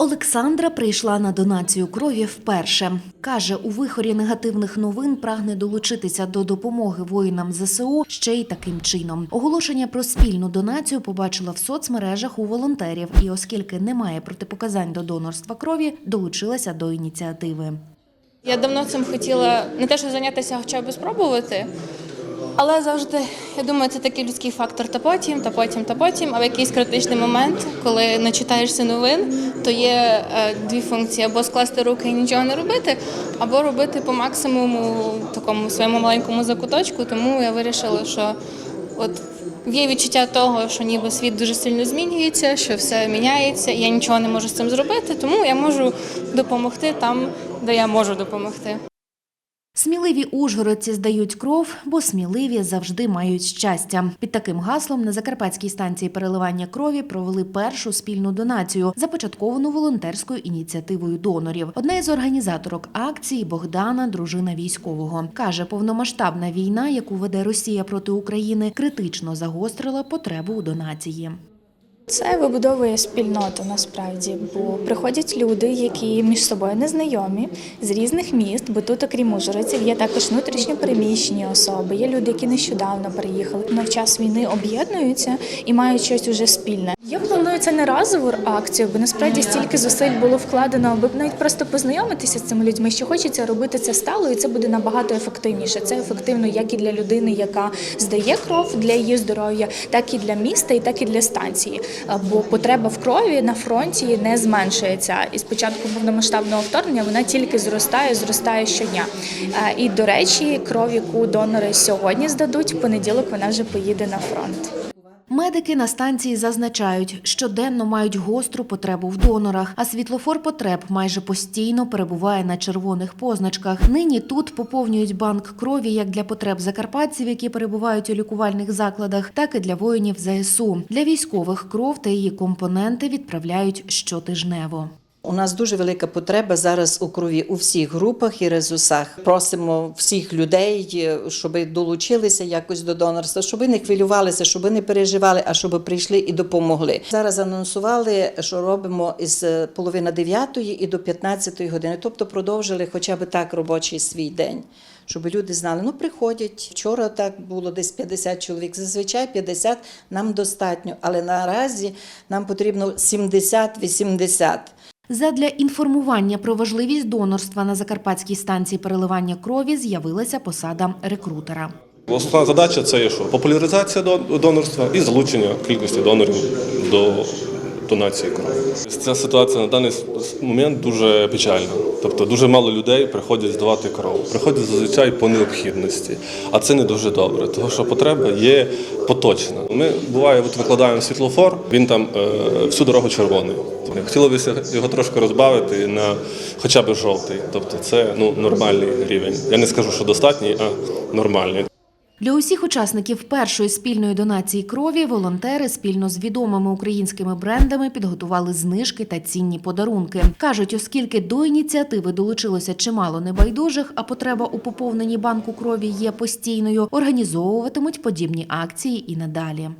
Олександра прийшла на донацію крові вперше. Каже, у вихорі негативних новин прагне долучитися до допомоги воїнам ЗСУ ще й таким чином. Оголошення про спільну донацію побачила в соцмережах у волонтерів, і оскільки немає протипоказань до донорства крові, долучилася до ініціативи. Я давно цим хотіла не те, що зайнятися, хоча б спробувати. Але завжди, я думаю, це такий людський фактор та потім, та потім, та потім. А в якийсь критичний момент, коли не читаєшся новин, то є е, дві функції: або скласти руки і нічого не робити, або робити по максимуму такому своєму маленькому закуточку. Тому я вирішила, що от є відчуття того, що ніби світ дуже сильно змінюється, що все міняється, і я нічого не можу з цим зробити, тому я можу допомогти там, де я можу допомогти. Сміливі ужгородці здають кров, бо сміливі завжди мають щастя. Під таким гаслом на закарпатській станції переливання крові провели першу спільну донацію, започатковану волонтерською ініціативою донорів. Одна із організаторок акції Богдана, дружина військового, каже, повномасштабна війна, яку веде Росія проти України, критично загострила потребу у донації. Це вибудовує спільноту насправді, бо приходять люди, які між собою не знайомі з різних міст, бо тут, окрім ужгородців, є також внутрішньо переміщені особи. Є люди, які нещодавно приїхали. На час війни об'єднуються і мають щось уже спільне. Я планую це не разову акцію, бо насправді стільки зусиль було вкладено, аби навіть просто познайомитися з цими людьми. Що хочеться робити це стало, і це буде набагато ефективніше. Це ефективно як і для людини, яка здає кров для її здоров'я, так і для міста, і так і для станції. Бо потреба в крові на фронті не зменшується. І з початку повномасштабного вторгнення вона тільки зростає, зростає щодня. І до речі, кров, яку донори сьогодні здадуть, в понеділок вона вже поїде на фронт. Медики на станції зазначають, щоденно мають гостру потребу в донорах, а світлофор потреб майже постійно перебуває на червоних позначках. Нині тут поповнюють банк крові як для потреб закарпатців, які перебувають у лікувальних закладах, так і для воїнів ЗСУ. Для військових кров та її компоненти відправляють щотижнево. У нас дуже велика потреба зараз у крові у всіх групах і резусах. Просимо всіх людей, щоб долучилися якось до донорства, щоб не хвилювалися, щоб не переживали, а щоб прийшли і допомогли. Зараз анонсували, що робимо із половини дев'ятої і до 15 години, тобто продовжили хоча б так робочий свій день. Щоб люди знали, ну приходять. Вчора так було десь 50 чоловік. Зазвичай 50 нам достатньо, але наразі нам потрібно 70-80. Задля інформування про важливість донорства на закарпатській станції переливання крові з'явилася посада рекрутера. Основна задача це є що? Популяризація до- донорства і залучення кількості донорів до донації крові. Ця ситуація на даний момент дуже печальна. Тобто дуже мало людей приходять здавати кров. Приходять зазвичай по необхідності, а це не дуже добре, тому що потреба є поточна. Ми буває, от викладаємо світлофор, він там е, всю дорогу червоний. Хотілося б його трошки розбавити на хоча б жовтий. Тобто це ну, нормальний рівень. Я не скажу, що достатній, а нормальний. Для усіх учасників першої спільної донації крові волонтери спільно з відомими українськими брендами підготували знижки та цінні подарунки. кажуть, оскільки до ініціативи долучилося чимало небайдужих, а потреба у поповненні банку крові є постійною, організовуватимуть подібні акції і надалі.